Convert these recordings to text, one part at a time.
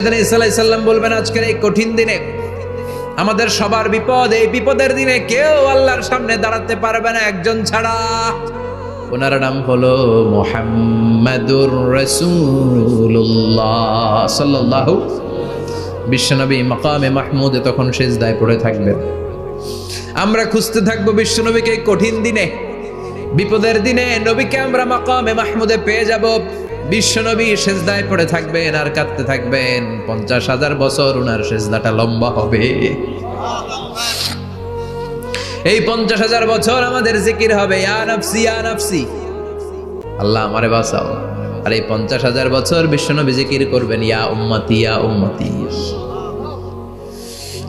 সাল্লাম বলবেন, আজকের এই কঠিন দিনে আমাদের সবার বিপদ, এই বিপদের দিনে কেউ আল্লাহর সামনে দাঁড়াতে পারবে না একজন ছাড়া। ওনার নাম হলো মোহাম্মদুর রসুল্লাহ সাল্লাল্লাহু বিশ্বনবী মাকামে মাহমুদে তখন সেজদায় পড়ে থাকবেন। আমরা খুঁজতে থাকব বিশ্বনবীকে কঠিন দিনে, বিপদের দিনে, নবীকে আমরা মাকামে মাহমুদে পেয়ে যাব। বিশ্বনবী সেজদায় পড়ে থাকবেন আর কাঁদতে থাকবেন। পঞ্চাশ হাজার বছর ওনার সেজদাটা লম্বা হবে। এই পঞ্চাশ হাজার বছর আমাদের জিকির হবে আল্লাহ আমারে বাঁচাও। আর এই পঞ্চাশ হাজার বছর বিশ্বনবী জিকির করবেন, ইয়া উম্মতি ইয়া উম্মতি।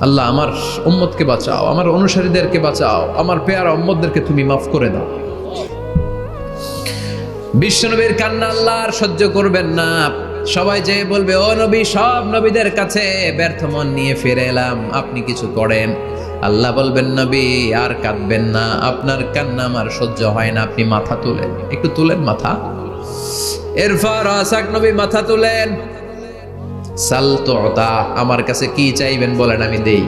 আল্লাহ আমার উম্মতকে বাঁচাও, আমার অনুসারীদেরকে বাঁচাও, আমার পেয়ারা উম্মতদেরকে তুমি মাফ করে দাও। বিশ্বনবীর কান্না আল্লাহ আর সহ্য করবেন না। সবাই যে বলবে, ও নবী, সব নবীদের কাছে ব্যর্থ মন নিয়ে ফিরে এলাম, আপনি কিছু করেন? আল্লাহ বলবেন, নবী, আর কাঁদবেন না, আপনার কান্না আমার সহ্য হয় না, আপনি মাথা তুলেন। একটু তুলেন মাথা। এরপর আসাক নবী, মাথা তুলেন। সাল তোতা, আমার কাছে কি চাইবেন বলেন আমি দেই।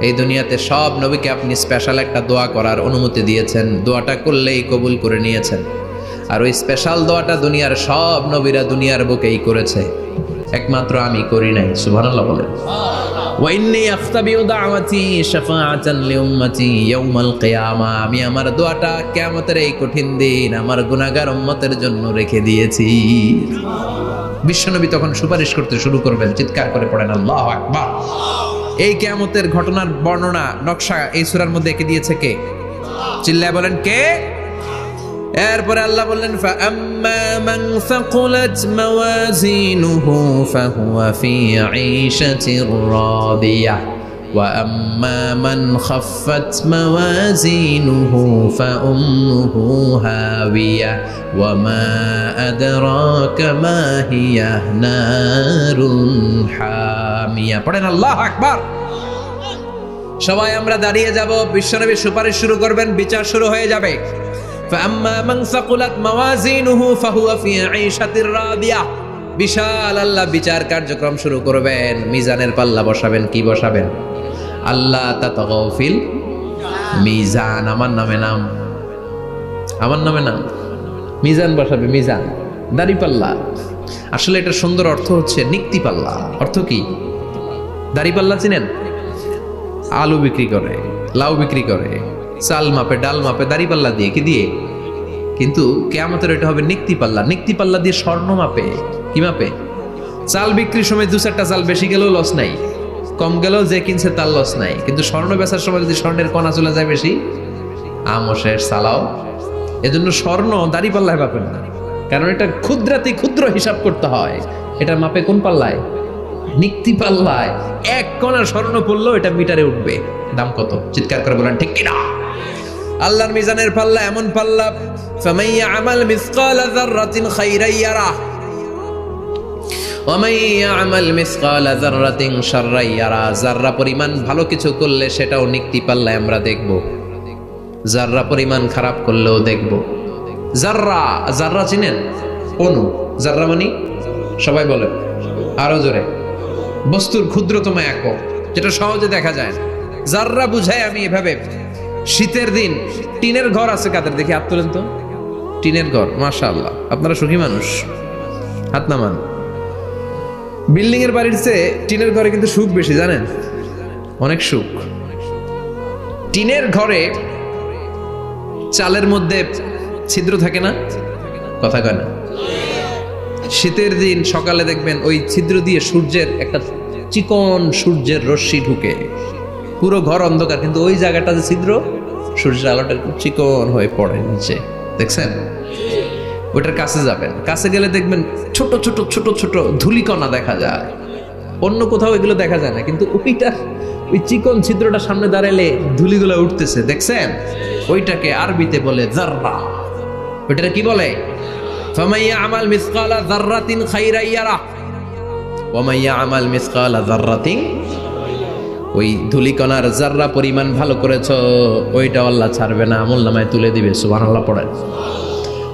এই দুনিয়াতে সব নবীকে আপনি স্পেশাল একটা দোয়া করার অনুমতি দিয়েছেন। দোয়াটা করলেই কবুল করে নিয়েছেন। আর ওই স্পেশাল দোয়াটা দুনিয়ার সব নবীরা দুনিয়ার বুকেই করেছে। একমাত্র আমি করি নাই সুবহানাল্লাহ বলেন। আমি আমার দোয়াটা কিয়ামতের এই কঠিন দিন আমার গুনাহগার উম্মতের জন্য রেখে দিয়েছি। বিশ্বনবী তখন সুপারিশ করতে শুরু করবেন চিৎকার করে পড়েন আল্লাহ আকবার। এই কেয়ামতের ঘটনার বর্ণনা নকশা এই সূরার মধ্যে এঁকে দিয়েছে কে চিল্লায় বলেন কে এরপরে আল্লাহ বললেন فَأَمَّا مَنْ ثَقُلَتْ مَوَازِينُهُ فَهُوَ فِي عِيشَةٍ رَاضِيَةٍ وَأَمَّا مَنْ خَفَّتْ مَوَازِينُهُ فَأُمُّهُ هَاوِيَةٌ وَمَا أَدْرَاكَ مَا هِيَ نَارٌ حَامِيَةٌ পড়েন আল্লাহ আকবার সবাই আমরা দাঁড়িয়ে যাব বিশ্বনবী সুপারিশ শুরু করবেন বিচার শুরু হয়ে যাবে فأما من ثقلت موازينه فهو في عيشة راضية বিশাল আল্লাহ বিচার কার্যক্রম শুরু করবেন, মিজানের পাল্লা বসাবেন, কি বসাবেন? আল্লাহ তাতগফিল মিজান, আমার নামে নাম। আমার নামে নাম। মিজান বসাবে, মিজান। দাড়ি পাল্লা। আসলে এটা সুন্দর অর্থ হচ্ছে নিক্তি পাল্লা। অর্থ কি? দাড়ি পাল্লা চিনেন? আলু বিক্রি করে, লাউ বিক্রি করে, চাল মাপে, ডাল মাপে, দাড়ি পাল্লা দিয়ে, কি দিয়ে? কিন্তু কেয়ামতের এটা হবে নিক্তি পাল্লা। নিক্তি পাল্লা দিয়ে স্বর্ণ মাপে। কি মাপে চাল বিক্রির সময় দু চারটা চাল বেশি গেলেও লস নাই। কম গেলেও যে কিনছে তার লস নাই। কিন্তু স্বর্ণ বেচার সময় যদি স্বর্ণের কণা চলে যায় বেশি আমও শেষ চালাও। এজন্য স্বর্ণ দাড়ি পাল্লায় মাপে না। কারণ এটা ক্ষুদ্রাতি ক্ষুদ্র হিসাব করতে হয়। এটা মাপে কোন পাল্লায়? নিক্তি পাল্লায়। এক কণা স্বর্ণ পড়লেও এটা মিটারে উঠবে। দাম কত? চিৎকার করে বলেন, ঠিক কিনা? আল্লাহর মিজানের পাল্লা এমন পাল্লা আমাল মিসকাল যাররাতিন খাইরাই যাররা পরিমাণ ভালো কিছু করলে সেটাও নিক্তি পাল্লায় আমরা দেখব। যাররা পরিমাণ খারাপ করলেও দেখব। যাররা যাররা চিনেন? অনু, যাররা মানে? সবাই বলেন। আরও জোরে। বস্তুর ক্ষুদ্রতম একক, যেটা সহজে দেখা যায় না। যাররা বুঝায় আমি এভাবে। শীতের দিন, টিনের ঘর আছে কাদের দেখি? হাত তোলেন তো। টিনের ঘর, মাশাআল্লাহ। আপনারা সুখী মানুষ। হাত নামান। বিল্ডিং এর বাড়ির চেয়ে টিনের ঘরে কিন্তু সুখ বেশি, জানেন? অনেক সুখ। টিনের ঘরে চালের মধ্যে ছিদ্র থাকে না? কথা কয় না। শীতের দিন সকালে দেখবেন ওই ছিদ্র দিয়ে সূর্যের একটা চিকন সূর্যের রশ্মি ঢুকে। পুরো ঘর অন্ধকার, কিন্তু ওই জায়গাটা যে ছিদ্র, সূর্যের আলোটা চিকন হয়ে পড়ে নিচে। দেখছেন? ওইটার কাছে যাবেন। কাছে গেলে দেখবেন ছোট ছোট ছোট ছোট ধুলিকণা দেখা যায়। অন্য কোথাও এগুলো দেখা যায় না, কিন্তু ওইটা, ওই চিকন ছিদ্রটা সামনে দাঁড়ালে ধুলিগুলো উঠতেছে, দেখছেন? ওইটাকে আরবিতে বলে জাররা। ওইটা কি বলে? ফামাইয়া আমাল মিসকালা জাররাতিন খাইরাইয়ারা ওমাইয়া আমাল মিসকালা জাররাতিন। ওই ধুলিকণার জাররা পরিমাণ ভালো করেছ ওইটা আল্লাহ ছাড়বে না, আমল নামায় তুলে দিবে সুবাহ পড়ে